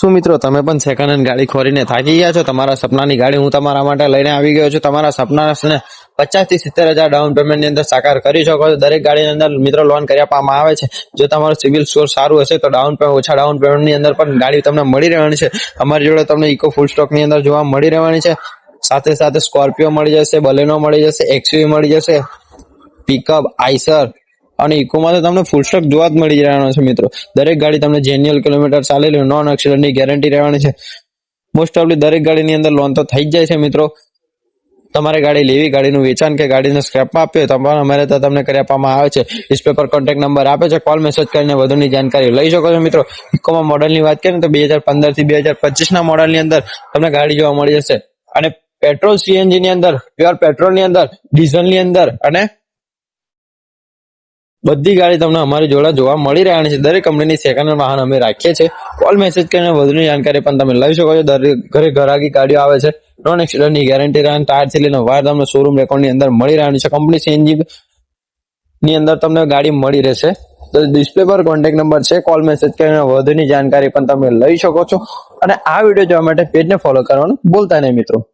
શું મિત્રો, તમે પણ સેકન્ડ હેન્ડ ગાડી ખોરીને થાકી ગયા છો? તમારા સપનાની ગાડી હું તમારા માટે લઈને આવી ગયો છું. તમારા સપનાને પચાસથી સિત્તેર હજાર ડાઉન પેમેન્ટની અંદર સાકાર કરી શકો છો. દરેક ગાડીની અંદર મિત્રો લોન કરી આપવામાં આવે છે. જો તમારું સિવિલ સ્કોર સારું હશે, તો ડાઉન પેમેન્ટ ઓછા ડાઉન પેમેન્ટની અંદર પણ ગાડી તમને મળી રહેવાની છે. અમારી જોડે તમને ઇકો ફૂલ સ્ટોકની અંદર જોવા મળી રહેવાની છે. સાથે સાથે સ્કોર્પિયો મળી જશે બલેનો મળી જશે એક્સયુવી મળી જશે પિકઅપ આઈસર અને ઇકોમાં તો તમને ફૂલ સ્ટોક જોવા જ મળી રહેવાનો છે મિત્રો. દરેક ગાડી તમને જેન્યુઅલ કિલોમીટર ચાલેલી નોન એક્સિડન્ટની ગેરંટી રહેવાની છે. મોસ્ટ ઓફલી દરેક ગાડીની અંદર લોન તો થઈ જ જાય છે મિત્રો. તમારે ગાડી લેવી, ગાડીનું વેચાણ કે ગાડીને સ્ક્રેપમાં આપવી હોય અમારે ત્યાં તમને કરી આપવામાં આવે છે. ડિસ્પ્લે પર કોન્ટેક્ટ નંબર આપે છે કોલ મેસેજ કરીને વધુની જાણકારી લઈ શકો છો મિત્રો. ઇકોમાં મોડલની વાત કરીએ તો બે હજાર પંદરથી બે હજાર પચીસના મોડલની અંદર તમને ગાડી જોવા મળી જશે. અને પેટ્રોલ સીએનજી ની અંદર પ્યોર પેટ્રોલની અંદર ડીઝલની અંદર અને બધી ગાડી તમને અમારી જોડે જોવા મળી રહેવાની છે. દરેક કંપનીની સેકન્ડ હેન્ડ વાહન અમે રાખીએ છીએ. કોલ મેસેજ કરીને વધુની જાણકારી પણ તમે લઈ શકો છો. દરેક ઘરે ઘરાકી ગાડીઓ આવે છે. નોન એક્સિડન્ટની ગેરંટી રહે ટાયરથી લઈને વાર તમને શોરૂમ રેકોર્ડની અંદર મળી રહેવાની છે. કંપની સીએનજી ની અંદર તમને ગાડી મળી રહેશે. તો ડિસ્પ્લે પર કોન્ટેક્ટ નંબર છે. કોલ મેસેજ કરીને વધુની જાણકારી પણ તમે લઈ શકો છો. અને આ વીડિયો જોવા માટે પેજને ફોલો કરવાનું ભૂલતા નહીં મિત્રો.